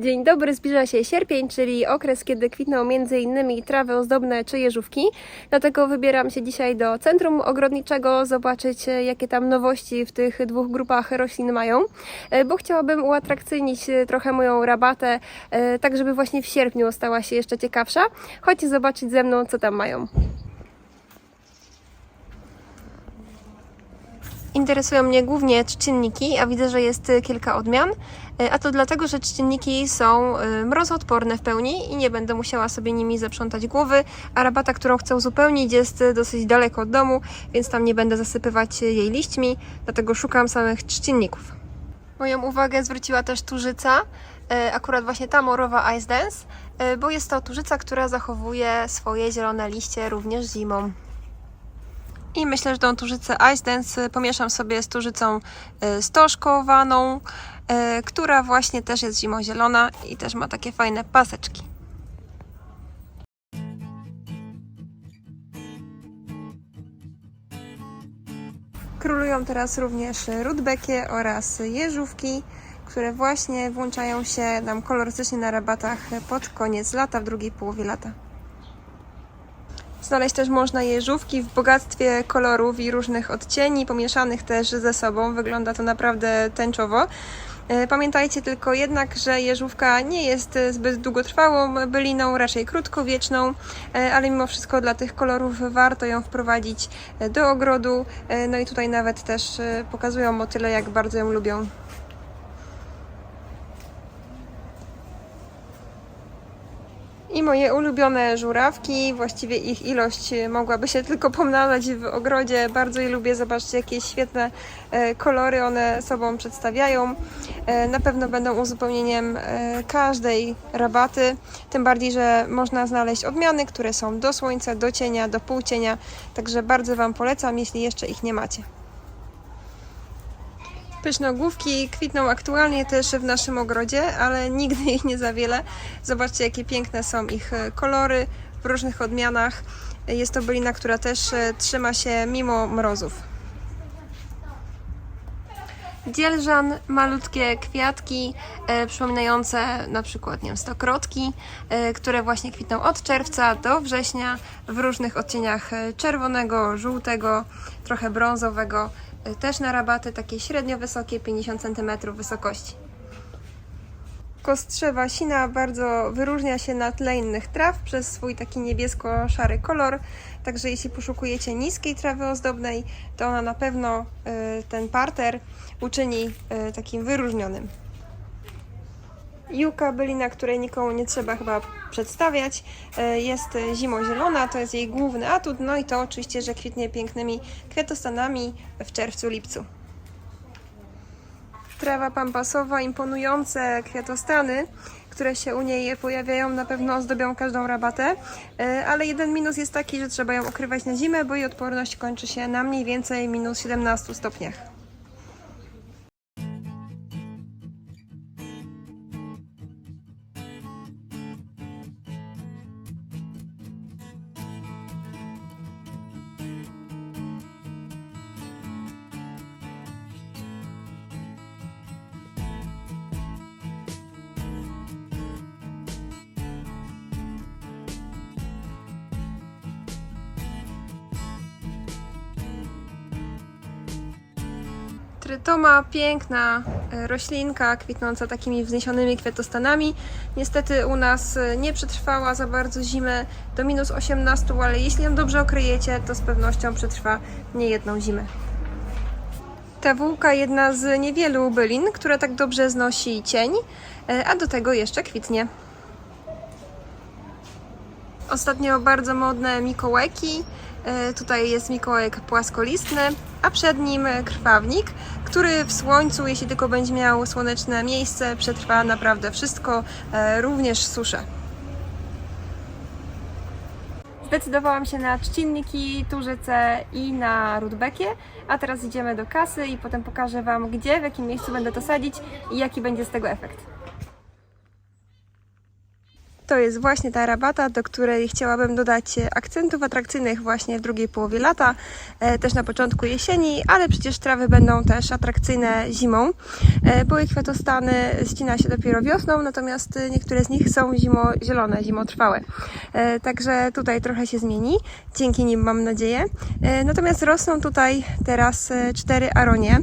Dzień dobry, zbliża się sierpień, czyli okres, kiedy kwitną m.in. trawy ozdobne czy jeżówki. Dlatego wybieram się dzisiaj do centrum ogrodniczego, zobaczyć e, jakie tam nowości w tych dwóch grupach roślin mają, e, bo chciałabym uatrakcyjnić e, trochę moją rabatę, tak żeby właśnie w sierpniu stała się jeszcze ciekawsza. Chodźcie zobaczyć ze mną, co tam mają. Interesują mnie głównie trzcinniki, a widzę, że jest y, kilka odmian. Y, A to dlatego, że trzcinniki są y, mrozoodporne w pełni i nie będę musiała sobie nimi zaprzątać głowy, a rabata, którą chcę uzupełnić jest dosyć daleko od domu, więc tam nie będę zasypywać jej liśćmi, dlatego szukam samych trzcinników. Moją uwagę zwróciła też tużyca, akurat właśnie ta morowa Ice Dance, bo jest to tużyca, która zachowuje swoje zielone liście również zimą. I myślę, że tą tużycę Ice Dance pomieszam sobie z tużycą y, stożkowaną, y, która właśnie też jest zimozielona i też ma takie fajne paseczki. Królują teraz również rudbekie oraz jeżówki, które właśnie włączają się nam kolorystycznie na rabatach pod koniec lata, w drugiej połowie lata. Znaleźć też można jeżówki w bogactwie kolorów i różnych odcieni, pomieszanych też ze sobą. Wygląda to naprawdę tęczowo. E, Pamiętajcie tylko jednak, że jeżówka nie jest e, zbyt długotrwałą byliną, raczej krótkowieczną, e, ale mimo wszystko dla tych kolorów warto ją wprowadzić do ogrodu. No i tutaj nawet też pokazują motyle, jak bardzo ją lubią. Moje ulubione żurawki, właściwie ich ilość mogłaby się tylko pomnażać w ogrodzie. Bardzo je lubię, zobaczcie jakie świetne e, kolory one sobą przedstawiają. E, Na pewno będą uzupełnieniem e, każdej rabaty, tym bardziej, że można znaleźć odmiany, które są do słońca, do cienia, do półcienia, także bardzo Wam polecam, jeśli jeszcze ich nie macie. Pysznogłówki kwitną aktualnie też w naszym ogrodzie, ale nigdy ich nie za wiele. Zobaczcie, jakie piękne są ich e, kolory w różnych odmianach. Jest to bylina, która też e, trzyma się mimo mrozów. Dzielżan, malutkie kwiatki e, przypominające na przykład nie wiem, stokrotki, e, które właśnie kwitną od czerwca do września w różnych odcieniach e, czerwonego, żółtego, trochę brązowego. E, też na rabaty takie średnio wysokie, 50 cm wysokości. Kostrzewa sina bardzo wyróżnia się na tle innych traw przez swój taki niebiesko-szary kolor. Także jeśli poszukujecie niskiej trawy ozdobnej, to ona na pewno y, ten parter uczyni y, takim wyróżnionym. Juka bylina, której nikomu nie trzeba chyba przedstawiać, y, jest zimozielona, to jest jej główny atut, no i to oczywiście, że kwitnie pięknymi kwiatostanami w czerwcu-lipcu. Trawa pampasowa, imponujące kwiatostany, które się u niej pojawiają, na pewno ozdobią każdą rabatę, E, ale jeden minus jest taki, że trzeba ją okrywać na zimę, bo jej odporność kończy się na mniej więcej minus 17 stopniach. Trytoma, piękna e, roślinka, kwitnąca takimi wzniesionymi kwiatostanami. Niestety u nas e, nie przetrwała za bardzo zimę do minus 18, ale jeśli ją dobrze okryjecie, to z pewnością przetrwa nie jedną zimę. Ta wółka jedna z niewielu bylin, która tak dobrze znosi cień, e, a do tego jeszcze kwitnie. Ostatnio bardzo modne mikołajki. E, Tutaj jest mikołajek płaskolistny, a przed nim krwawnik, który w słońcu, jeśli tylko będzie miał słoneczne miejsce, przetrwa naprawdę wszystko, e, również suszę. Zdecydowałam się na trzcinniki, tużyce i na rudbekie, a teraz idziemy do kasy i potem pokażę Wam, gdzie, w jakim miejscu będę to sadzić i jaki będzie z tego efekt. To jest właśnie ta rabata, do której chciałabym dodać e, akcentów atrakcyjnych właśnie w drugiej połowie lata, e, też na początku jesieni, ale przecież trawy będą też atrakcyjne zimą. E, Były kwiatostany ścina się dopiero wiosną, natomiast niektóre z nich są zimozielone, zimotrwałe. Także tutaj trochę się zmieni, dzięki nim mam nadzieję. Natomiast rosną tutaj teraz cztery aronie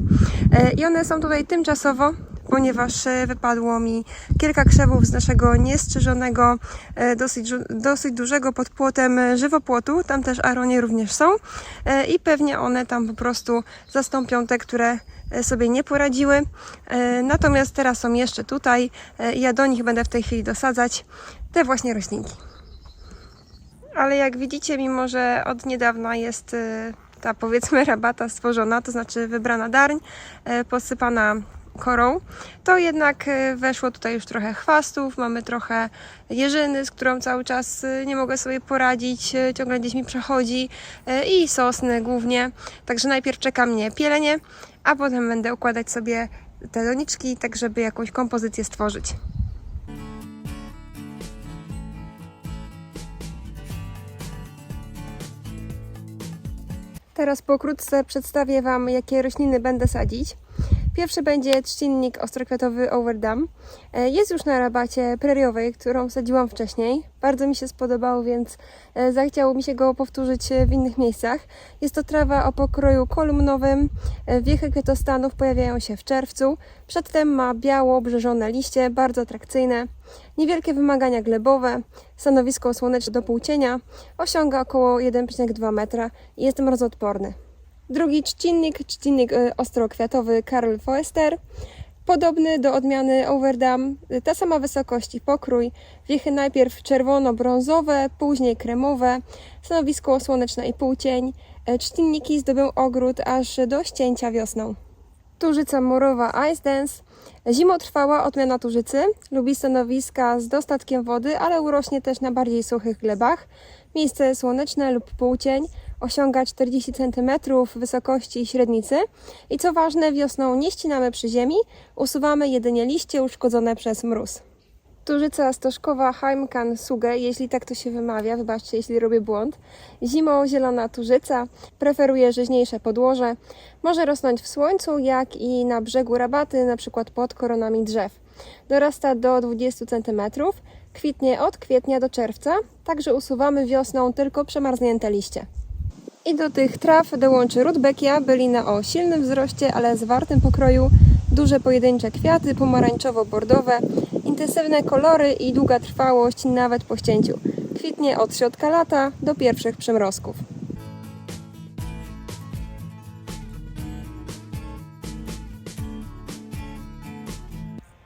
i one są tutaj tymczasowo, ponieważ e, wypadło mi kilka krzewów z naszego niestrzyżonego, e, dosyć, dosyć dużego pod płotem e, żywopłotu. Tam też aronie również są i pewnie one tam po prostu zastąpią te, które sobie nie poradziły. Natomiast teraz są jeszcze tutaj ja do nich będę w tej chwili dosadzać te właśnie roślinki. Ale jak widzicie, mimo że od niedawna jest ta powiedzmy rabata stworzona, to znaczy wybrana darń, posypana korą, to jednak e, weszło tutaj już trochę chwastów, mamy trochę jeżyny, z którą cały czas e, nie mogę sobie poradzić, e, ciągle gdzieś mi przechodzi i sosny głównie. Także najpierw czeka mnie pielenie, a potem będę układać sobie te doniczki, tak żeby jakąś kompozycję stworzyć. Teraz pokrótce przedstawię Wam, jakie rośliny będę sadzić. Pierwszy będzie trzcinnik ostrokwiatowy Overdam. E, Jest już na rabacie preriowej, którą sadziłam wcześniej. Bardzo mi się spodobał, więc e, zachciało mi się go powtórzyć e, w innych miejscach. Jest to trawa o pokroju kolumnowym. Wiechy kwiatostanów pojawiają się w czerwcu. Przedtem ma biało, brzeżone liście, bardzo atrakcyjne. Niewielkie wymagania glebowe. Stanowisko słoneczne do półcienia. Osiąga około 1,2 metra i jest mrozoodporny. Drugi trzcinnik, trzcinnik y, ostrokwiatowy Karl Foester. Podobny do odmiany Overdam, ta sama wysokość i pokrój. Wiechy najpierw czerwono-brązowe, później kremowe. Stanowisko słoneczne i półcień. Y, Trzcinniki zdobią ogród aż do ścięcia wiosną. Turzyca murowa Ice Dance. Zimotrwała odmiana turzycy. Lubi stanowiska z dostatkiem wody, ale urośnie też na bardziej suchych glebach. Miejsce słoneczne lub półcień. Osiąga 40 cm wysokości średnicy. I co ważne, wiosną nie ścinamy przy ziemi, usuwamy jedynie liście uszkodzone przez mróz. Turzyca stożkowa Heimkan Suge, jeśli tak to się wymawia, wybaczcie, jeśli robię błąd. Zimą zielona turzyca, preferuje rzeźniejsze podłoże. Może rosnąć w słońcu, jak i na brzegu rabaty, na przykład pod koronami drzew. Dorasta do 20 cm, kwitnie od kwietnia do czerwca, także usuwamy wiosną tylko przemarznięte liście. I do tych traw dołączy rudbeckia, bylina o silnym wzroście, ale zwartym pokroju, duże pojedyncze kwiaty pomarańczowo-bordowe, intensywne kolory i długa trwałość nawet po ścięciu. Kwitnie od środka lata do pierwszych przymrozków.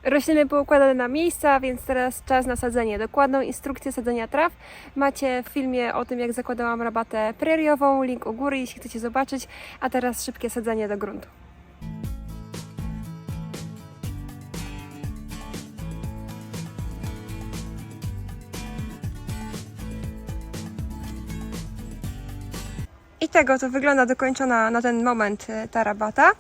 Rośliny poukładane na miejsca, więc teraz czas na sadzenie. Dokładną instrukcję sadzenia traw macie w filmie o tym, jak zakładałam rabatę preriową. Link u góry, jeśli chcecie zobaczyć. A teraz szybkie sadzenie do gruntu. I tego to wygląda dokończona na ten moment e, ta rabata.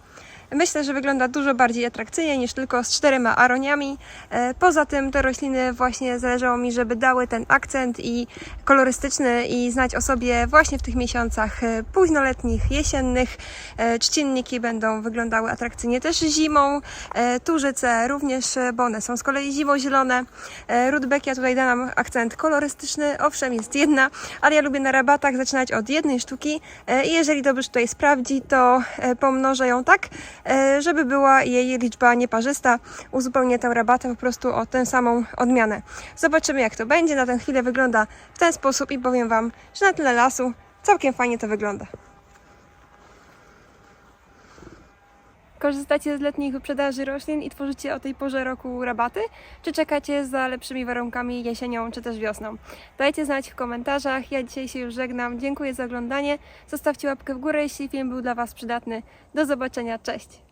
Myślę, że wygląda dużo bardziej atrakcyjnie niż tylko z czterema aroniami. E, Poza tym te rośliny właśnie zależało mi, żeby dały ten akcent i kolorystyczny i znać o sobie właśnie w tych miesiącach e, późnoletnich, jesiennych. E, Trzcinniki będą wyglądały atrakcyjnie też zimą. E, Turzyce również, e, bo one są z kolei zimozielone. E, Rudbeckia tutaj da nam akcent kolorystyczny. Owszem, jest jedna, ale ja lubię na rabatach zaczynać od jednej sztuki e, i jeżeli dobrze tutaj sprawdzi, to e, pomnożę ją tak, e, żeby była jej liczba nieparzysta. Uzupełnię tę rabatę po prostu o tę samą odmianę. Zobaczymy jak to będzie. Na tę chwilę wygląda w ten sposób i powiem Wam, że na tle lasu całkiem fajnie to wygląda. Korzystacie z letnich wyprzedaży roślin i tworzycie o tej porze roku rabaty? Czy czekacie za lepszymi warunkami jesienią czy też wiosną? Dajcie znać w komentarzach. Ja dzisiaj się już żegnam. Dziękuję za oglądanie. Zostawcie łapkę w górę, jeśli film był dla Was przydatny. Do zobaczenia. Cześć!